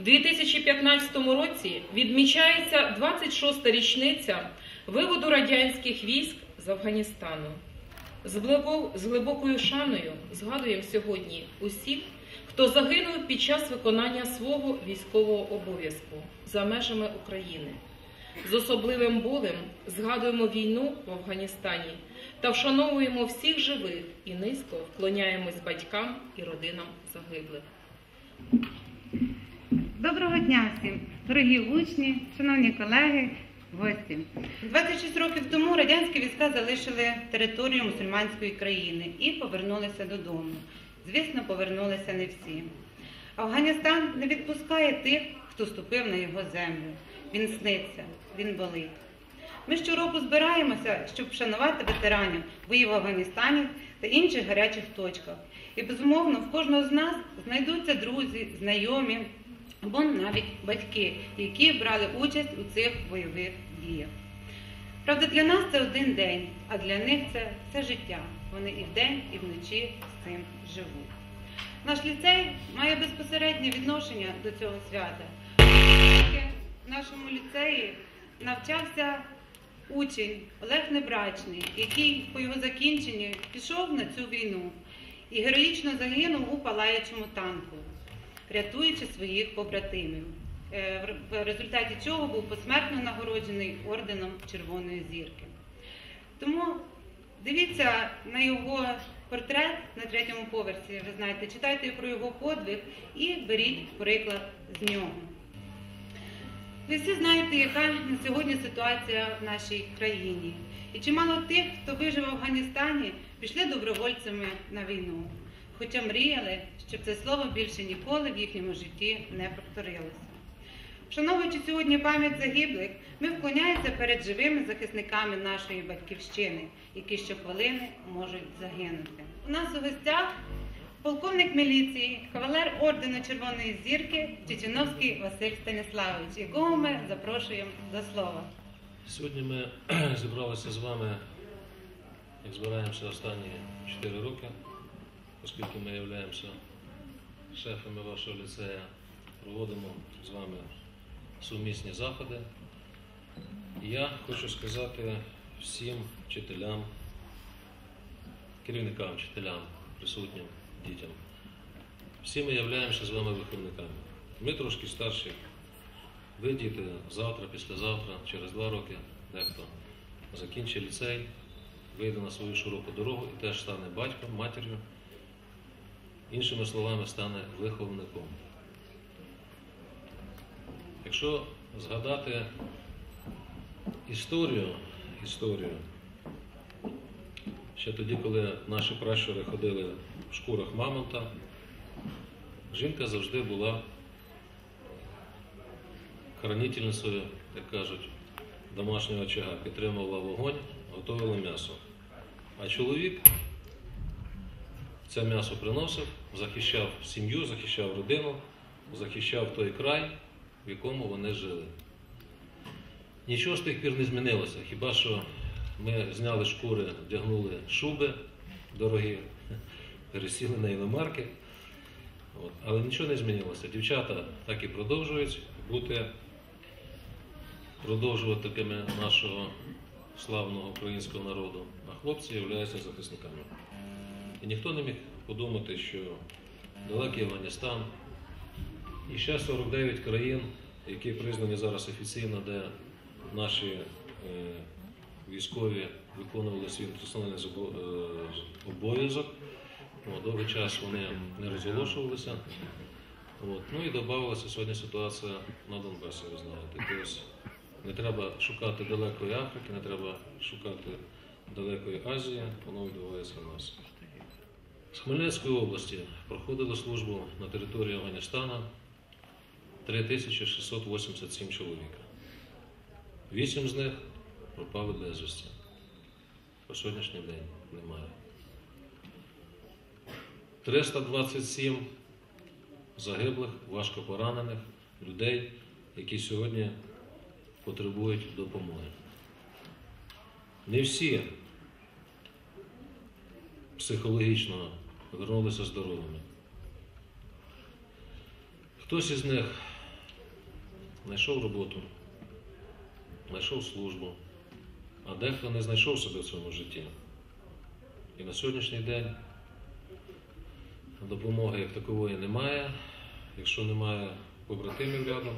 У 2015 році відмічається 26-та річниця виводу радянських військ з Афганістану. З глибокою шаною згадуємо сьогодні усіх, хто загинув під час виконання свого військового обов'язку за межами України. З особливим болем згадуємо війну в Афганістані та вшановуємо всіх живих і низько вклоняємось батькам і родинам загиблих. Доброго дня всім, дорогі учні, шановні колеги, гості. 26 років тому радянські війська залишили територію мусульманської країни і повернулися додому. Звісно, повернулися не всі. Афганістан не відпускає тих, хто ступив на його землю. Він сниться, він болить. Ми щороку збираємося, щоб вшанувати ветеранів боїв в Афганістані та інших гарячих точках. І безумовно, в кожного з нас знайдуться друзі, знайомі або навіть батьки, які брали участь у цих бойових діях. Правда, для нас це один день, а для них це все життя. Вони і вдень, і вночі з цим живуть. Наш ліцей має безпосереднє відношення до цього свята. В нашому ліцеї навчався учень Олег Небрачний, який по його закінченні пішов на цю війну і героїчно загинув у палаючому танку, рятуючи своїх побратимів. Е, в- результаті чого був посмертно нагороджений орденом Червоної зірки. Тому дивіться на його портрет на третьому поверсі, ви знаєте, читайте про його подвиг і беріть приклад з нього. Ви всі знаєте, яка на сьогодні ситуація в нашій країні. І чимало тих, хто вижив в Афганістані, пішли добровольцями на війну, хоча мріяли, щоб це слово більше ніколи в їхньому житті не повторилося. Вшановуючи сьогодні пам'ять загиблих, ми вклоняємося перед живими захисниками нашої батьківщини, які щохвилини можуть загинути. У нас у гостях полковник міліції, кавалер ордену Червоної зірки Чеченовський Василь Станіславович, якого ми запрошуємо до слова. Сьогодні ми зібралися з вами, як збираємося останні 4 роки, оскільки ми являємося шефами вашого ліцею, проводимо з вами сумісні заходи. Я хочу сказати всім вчителям, керівникам, вчителям, присутнім дітям. Всі ми являємося з вами виховниками. Ми трошки старші, ви діти завтра, післязавтра, через два роки, дехто закінчить ліцей, вийде на свою широку дорогу і теж стане батьком, матір'ю, іншими словами, стане виховником. Якщо згадати історію, історію, ще тоді, коли наші пращури ходили в шкурах мамонта, жінка завжди була хранительницею, як кажуть, домашнього очага, підтримувала вогонь, готувала м'ясо. А чоловік це м'ясо приносив, захищав сім'ю, захищав родину, захищав той край, в якому вони жили. Нічого з тих пір не змінилося. Хіба що ми зняли шкури, вдягнули шуби дорогі, пересіли на іномарки. От. Але нічого не змінилося. Дівчата так і продовжують бути продовжуватиками нашого славного українського народу, а хлопці являються захисниками. І ніхто не міг подумати, що далекий Афганістан і ще 49 країн, які признані зараз офіційно, де наші е, військові виконували свій основний е, обов'язок. Довгий час вони не розголошувалися. От. Ну і додавалася сьогодні ситуація на Донбасі, ви знаєте. Тобто не треба шукати далекої Африки, не треба шукати далекої Азії, воно відбувається в нас. З Хмельницької області проходило службу на території Афганістану 3687 чоловік. Вісім з них пропали безвісті. По сьогоднішній день немає. 327 загиблих, важко поранених людей, які сьогодні потребують допомоги. Не всі психологічно вернулися здоровими. Хтось із них знайшов роботу, знайшов службу, а дехто не знайшов себе в цьому житті. І на сьогоднішній день допомоги як такової немає. Якщо немає побратимів рядом,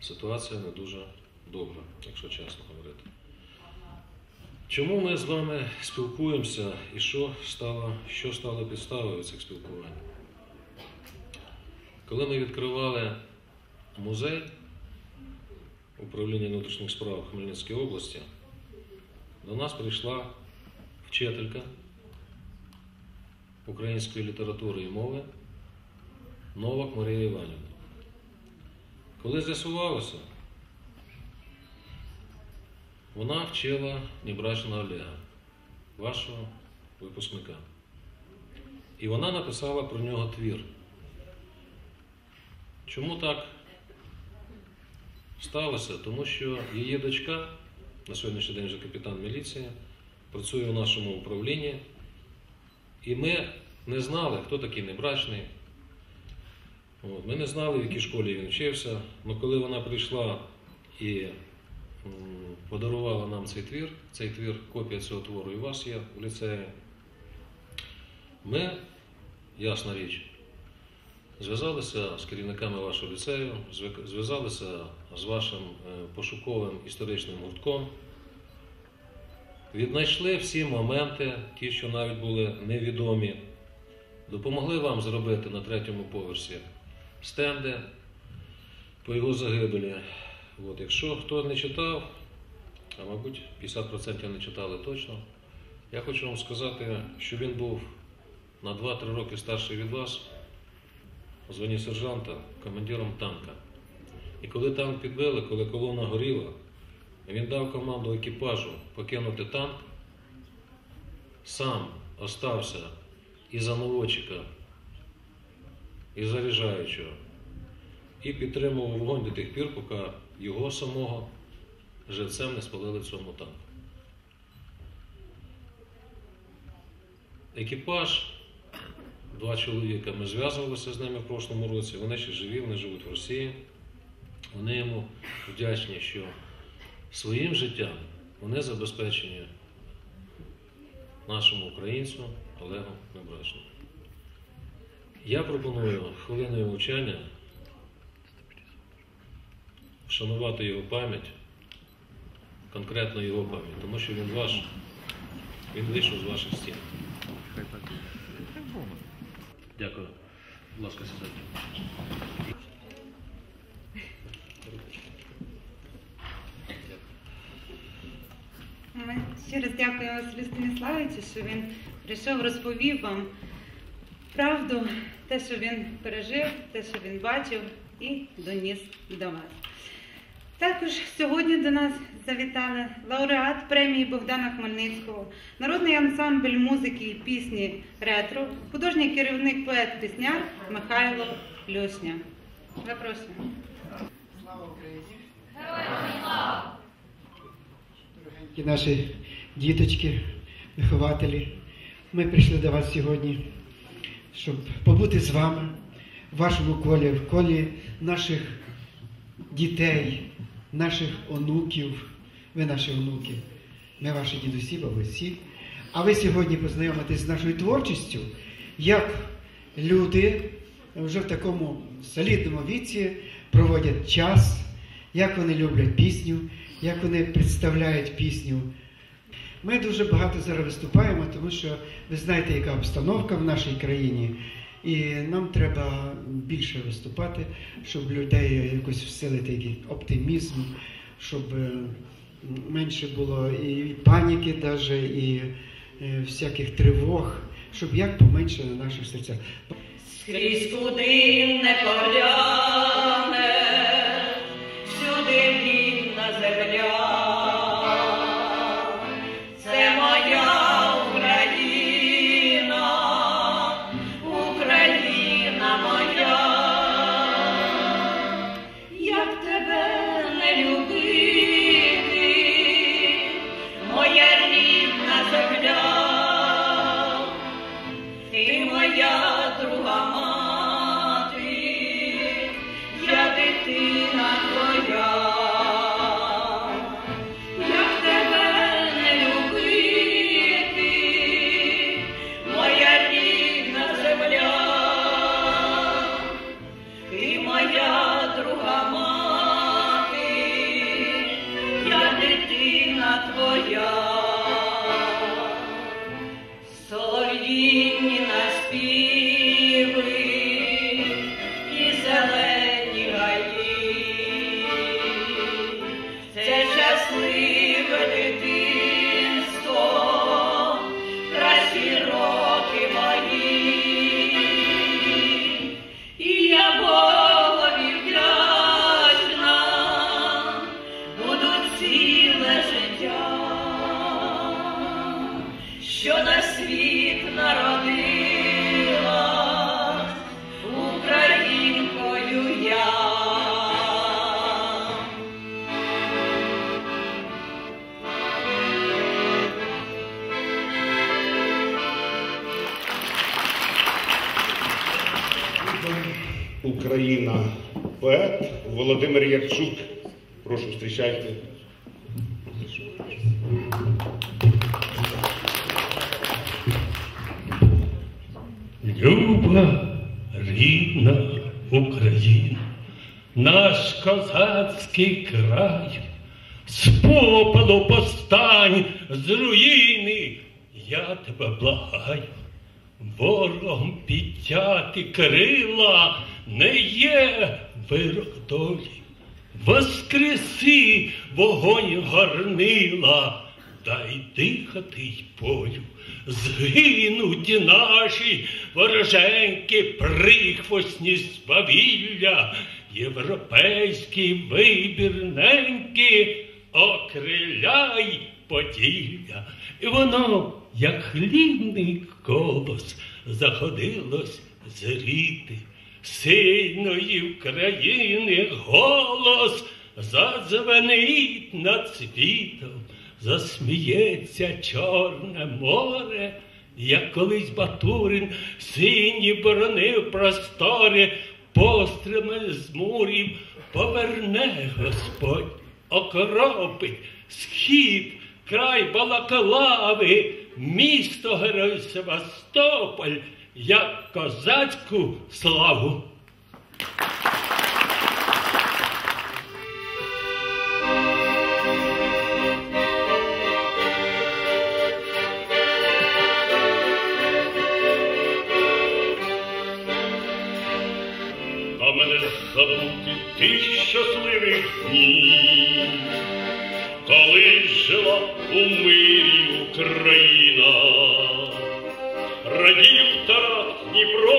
ситуація не дуже добра, якщо чесно говорити. Чому ми з вами спілкуємося і що стало, що стало підставою цих спілкувань? Коли ми відкривали музей управління внутрішніх справ Хмельницької області, до нас прийшла вчителька української літератури і мови Новак Марія Іванівна. Коли з'ясувалося, вона вчила Небрачна Олега, вашого випускника. І вона написала про нього твір. Чому так сталося? Тому що її дочка, на сьогоднішній день вже капітан міліції, працює в нашому управлінні, і ми не знали, хто такий небрачний. Ми не знали, в якій школі він вчився. Але коли вона прийшла і подарувала нам цей твір, цей твір, копія цього твору. І у вас є в ліцеї, ми, ясна річ, зв'язалися з керівниками вашого ліцею, зв'язалися з вашим е, пошуковим історичним гуртком, віднайшли всі моменти, ті, що навіть були невідомі, допомогли вам зробити на третьому поверсі стенди по його загибелі. От, якщо хто не читав, а мабуть 50% не читали точно, я хочу вам сказати, що він був на 2-3 роки старший від вас, у званні сержанта, командиром танка. І коли танк підбили, коли колона горіла, він дав команду екіпажу покинути танк, сам остався і за наводчика, і заряджаючого, і підтримував вогонь до тих пір, поки його самого живцем не спалили в цьому танку. Екіпаж, два чоловіка, ми зв'язувалися з ними в прошлому році, вони ще живі, вони живуть в Росії. Вони йому вдячні, що своїм життям вони забезпечені нашому українцю Олегу Небрачному. Я пропоную хвилиною мовчання вшанувати його пам'ять, конкретно його пам'ять, тому що він ваш, він вийшов з ваших стін. Дякую. Будь ласка, сідайте. Ми ще раз дякуємо Василю Станіславовичу, що він прийшов, розповів вам правду, те, що він пережив, те, що він бачив, і доніс до вас. Також сьогодні до нас завітали лауреат премії Богдана Хмельницького, народний ансамбль музики і пісні ретро, художній керівник поет-пісняр Михайло Льошня. Запрошуємо. Слава Україні! Дорогенькі наші діточки, вихователі, ми прийшли до вас сьогодні, щоб побути з вами в вашому колі, в колі наших дітей, наших онуків. Ви наші онуки, ми ваші дідусі, бабусі. А ви сьогодні познайомитесь з нашою творчістю, як люди вже в такому солідному віці проводять час, як вони люблять пісню, як вони представляють пісню. Ми дуже багато зараз виступаємо, тому що ви знаєте, яка обстановка в нашій країні. І нам треба більше виступати, щоб людей якось вселити оптимізм, щоб е, менше було і паніки, даже, і е, всяких тривог, щоб як поменше на наших серцях. Скрізь куди не погляне, Україна. Поет Володимир Ярчук. Прошу, зустрічайте. Люба рідна Україна, наш козацький край, з попелу постань, з руїни, я тебе благаю, ворогом підтяти крила не є вирок долі. Воскреси вогонь горнила, дай дихати й полю. Згинуть наші вороженьки прихвостні свавілля, європейський вибір неньки, окриляй поділля. І воно, як хлібний колос, заходилось зріти. Сильної України голос задзвенить над світом, засміється Чорне море, як колись Батурин сині боронив простори, постріми з мурів поверне Господь, окропить схід, край Балаклави, місто Герой Севастополь, як козацьку славу. Тарас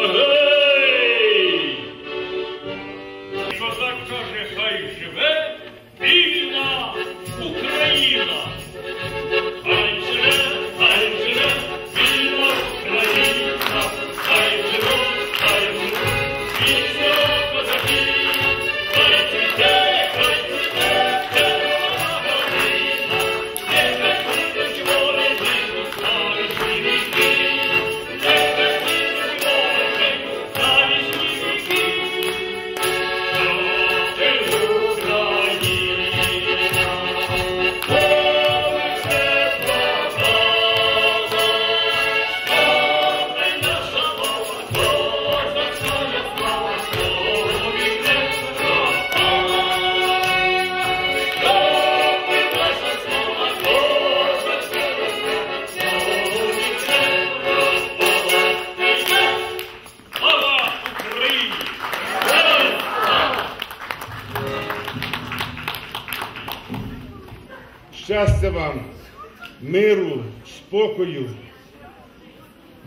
Lord. Щастя вам, миру, спокою.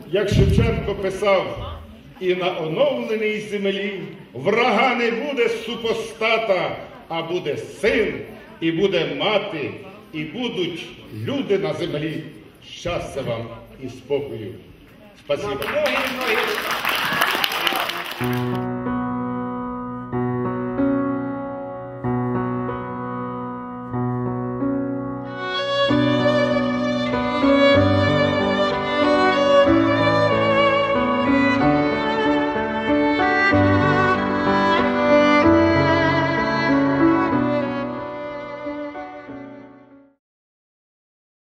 Як Шевченко писав, і на оновленій землі врага не буде супостата, а буде син, і буде мати, і будуть люди на землі. Щастя вам і спокою. Спасибо.